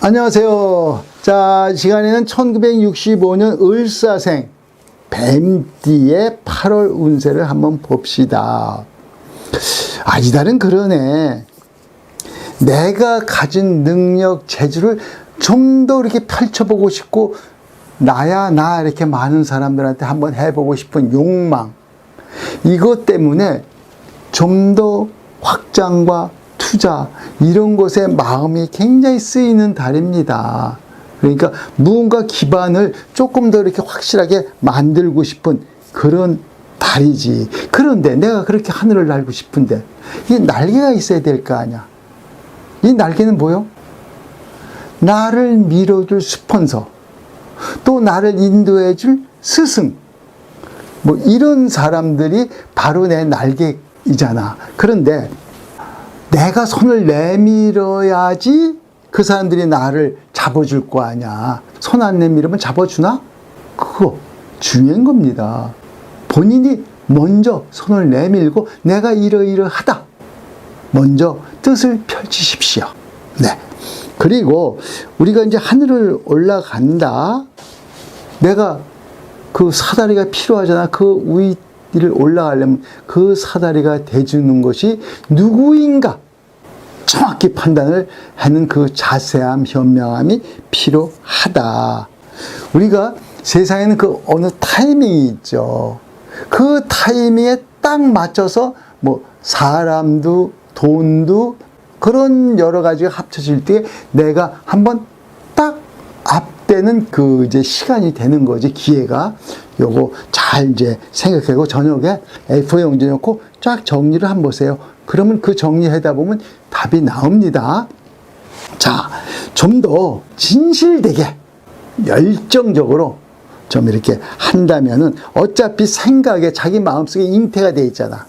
안녕하세요. 자, 이 시간에는 1965년 을사생 뱀띠의 8월 운세를 한번 봅시다. 아, 이달은 그러네. 내가 가진 능력, 재주를 좀 더 이렇게 펼쳐보고 싶고, 나야, 나, 이렇게 많은 사람들한테 한번 해보고 싶은 욕망. 이것 때문에 좀 더 확장과 투자, 이런 것에 마음이 굉장히 쓰이는 달입니다. 그러니까 무언가 기반을 조금 더 이렇게 확실하게 만들고 싶은 그런 달이지. 그런데 내가 그렇게 하늘을 날고 싶은데, 이 날개가 있어야 될 거 아니야. 이 날개는 뭐요? 나를 밀어줄 스폰서, 또 나를 인도해줄 스승, 뭐 이런 사람들이 바로 내 날개이잖아. 그런데 내가 손을 내밀어야지 그 사람들이 나를 잡아줄 거 아니야. 손 안 내밀으면 잡아주나? 그거 중요한 겁니다. 본인이 먼저 손을 내밀고 내가 이러이러하다. 먼저 뜻을 펼치십시오. 네. 그리고 우리가 이제 하늘을 올라간다. 내가 그 사다리가 필요하잖아. 그 위를 올라가려면 그 사다리가 돼주는 것이 누구인가? 정확히 판단을 하는 그 자세함, 현명함이 필요하다. 우리가 세상에는 그 어느 타이밍이 있죠. 그 타이밍에 딱 맞춰서 뭐 사람도 돈도 그런 여러 가지가 합쳐질 때 내가 한번 딱 앞대는 그 이제 시간이 되는 거지 기회가 요거 잘 이제 생각하고 저녁에 A4 용지 넣고 쫙 정리를 한번 보세요. 그러면 그 정리하다 보면 답이 나옵니다. 자, 좀 더 진실되게 열정적으로 좀 이렇게 한다면은 어차피 생각에 자기 마음속에 잉태가 돼 있잖아.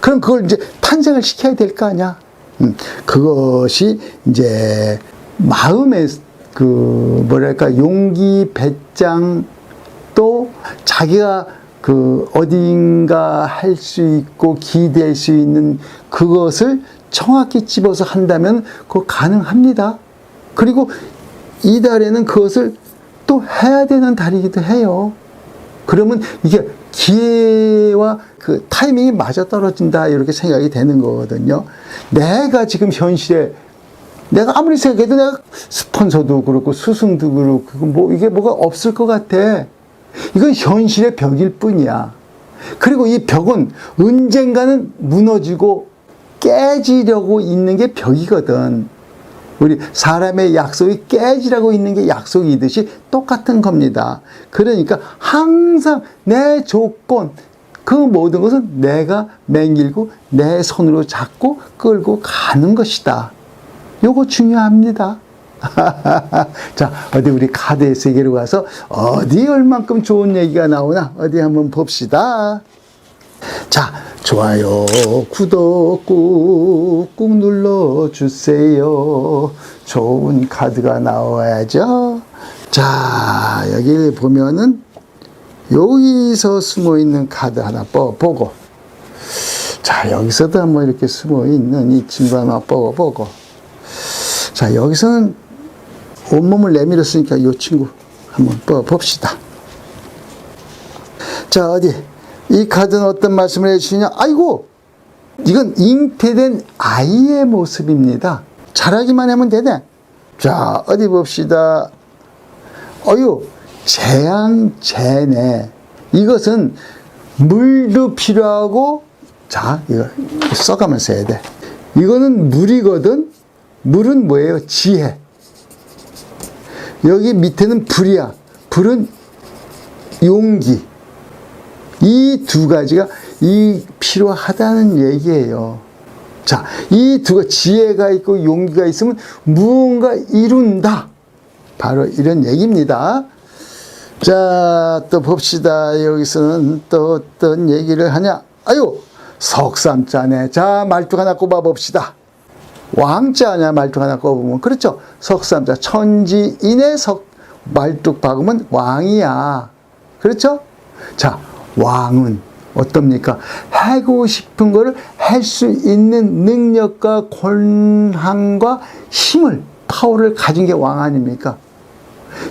그럼 그걸 이제 탄생을 시켜야 될 거 아니야. 음, 그것이 이제 마음의 그 뭐랄까 용기 배짱 또 자기가 그 어딘가 할 수 있고 기대할 수 있는 그것을 정확히 집어서 한다면 그거 가능합니다. 그리고 이 달에는 그것을 또 해야 되는 달이기도 해요. 그러면 이게 기회와 그 타이밍이 맞아 떨어진다 이렇게 생각이 되는 거거든요. 내가 지금 현실에 내가 아무리 생각해도 내가 스폰서도 그렇고 스승도 그렇고 뭐 이게 뭐가 없을 것 같아. 이건 현실의 벽일 뿐이야. 그리고 이 벽은 언젠가는 무너지고 깨지려고 있는 게 벽이거든. 우리 사람의 약속이 깨지라고 있는 게 약속이듯이 똑같은 겁니다. 그러니까 항상 내 조건, 그 모든 것은 내가 맹길고 내 손으로 잡고 끌고 가는 것이다. 요거 중요합니다. 자, 어디 우리 카드의 세계로 가서 어디 얼만큼 좋은 얘기가 나오나 어디 한번 봅시다. 자, 좋아요, 구독 꾹 꾹 눌러주세요. 좋은 카드가 나와야죠. 자, 여기 보면은 여기서 숨어 있는 카드 하나 보- 보고 자, 여기서도 한번 이렇게 숨어 있는 이 친구 하나 보고 보고 자, 여기서는 온몸을 내밀었으니까 이 친구 한번 보- 봅시다. 자, 어디? 이 카드는 어떤 말씀을 해주시냐? 아이고! 이건 잉태된 아이의 모습입니다. 잘하기만 하면 되네. 자, 어디 봅시다. 어유, 재앙, 재네. 이것은 물도 필요하고, 자, 이거 써가면서 해야 돼. 이거는 물이거든? 물은 뭐예요? 지혜. 여기 밑에는 불이야. 불은 용기. 이 두 가지가 이 필요하다는 얘기예요. 자, 이 두가 지혜가 있고 용기가 있으면 무언가 이룬다. 바로 이런 얘기입니다. 자, 또 봅시다. 여기서는 또 어떤 얘기를 하냐? 아유, 석삼자네. 자, 말뚝 하나 꼽아 봅시다. 왕자냐 말뚝 하나 꼽으면 그렇죠. 석삼자 천지인의 석 말뚝 박으면 왕이야. 그렇죠? 자, 왕은 어떻습니까? 하고 싶은 거를 할수 있는 능력과 권한과 힘을 파워를 가진 게 왕 아닙니까?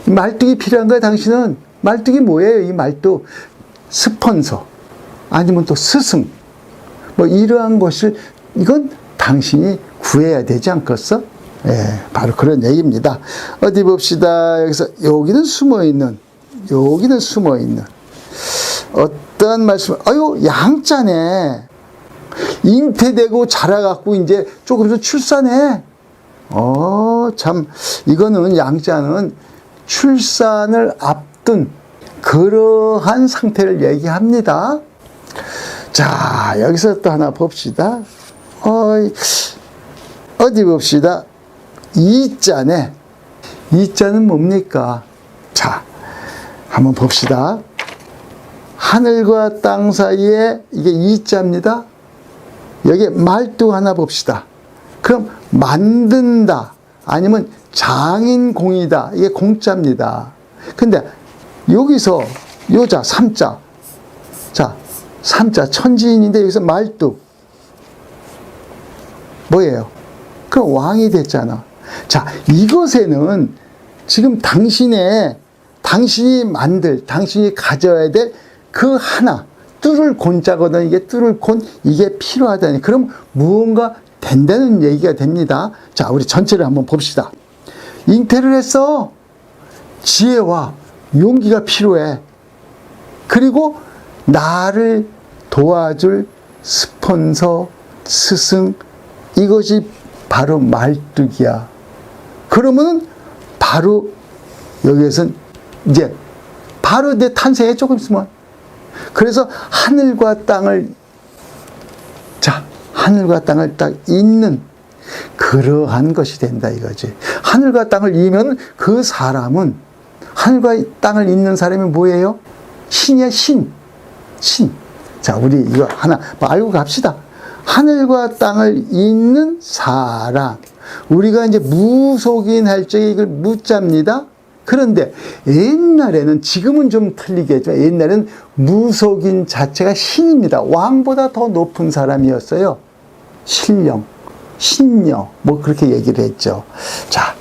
이 말뚝이 필요한 거야, 당신은. 말뚝이 뭐예요, 이 말뚝? 스폰서. 아니면 또 스승. 뭐 이러한 것을, 이건 당신이 구해야 되지 않겠어? 예, 바로 그런 얘기입니다. 어디 봅시다. 여기서, 여기는 숨어 있는, 여기는 숨어 있는. 어떤 말씀, 아유, 양자네. 잉태되고 자라갖고 이제 조금씩 출산해. 어, 참, 이거는 양자는 출산을 앞둔 그러한 상태를 얘기합니다. 자, 여기서 또 하나 봅시다. 어이, 어디 봅시다. 이자네. 이자는 뭡니까? 자, 한번 봅시다. 하늘과 땅 사이에 이게 이자입니다. 여기 말뚝 하나 봅시다. 그럼 만든다 아니면 장인 공이다 이게 공자입니다. 근데 여기서 요자 삼자 자 삼자 천지인인데 여기서 말뚝 뭐예요? 그럼 왕이 됐잖아. 자 이것에는 지금 당신의 당신이 만들 당신이 가져야 될 그 하나 뚫을 곤자거든 이게 뚫을 곤 이게 필요하다니 그럼 무언가 된다는 얘기가 됩니다. 자, 우리 전체를 한번 봅시다. 잉태를 했어. 지혜와 용기가 필요해. 그리고 나를 도와줄 스폰서, 스승, 이것이 바로 말뚝이야. 그러면은 바로 여기에선 이제 바로 내 탄생에 조금 있으면 그래서 하늘과 땅을 자 하늘과 땅을 딱 잇는 그러한 것이 된다 이거지. 하늘과 땅을 이면 그 사람은 하늘과 땅을 잇는 사람이 뭐예요? 신이야 신. 신. 자 우리 이거 하나 뭐 알고 갑시다. 하늘과 땅을 잇는 사람. 우리가 이제 무속인 할 적에 이걸 무자입니다. 그런데 옛날에는 지금은 좀 틀리겠지만 옛날에는 무속인 자체가 신입니다. 왕보다 더 높은 사람이었어요. 신령, 신녀, 뭐 그렇게 얘기를 했죠. 자,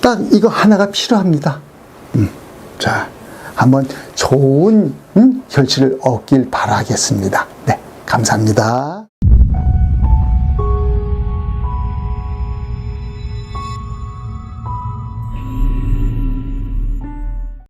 딱 이거 하나가 필요합니다. 음, 자, 한번 좋은 음, 결실을 얻길 바라겠습니다. 네, 감사합니다.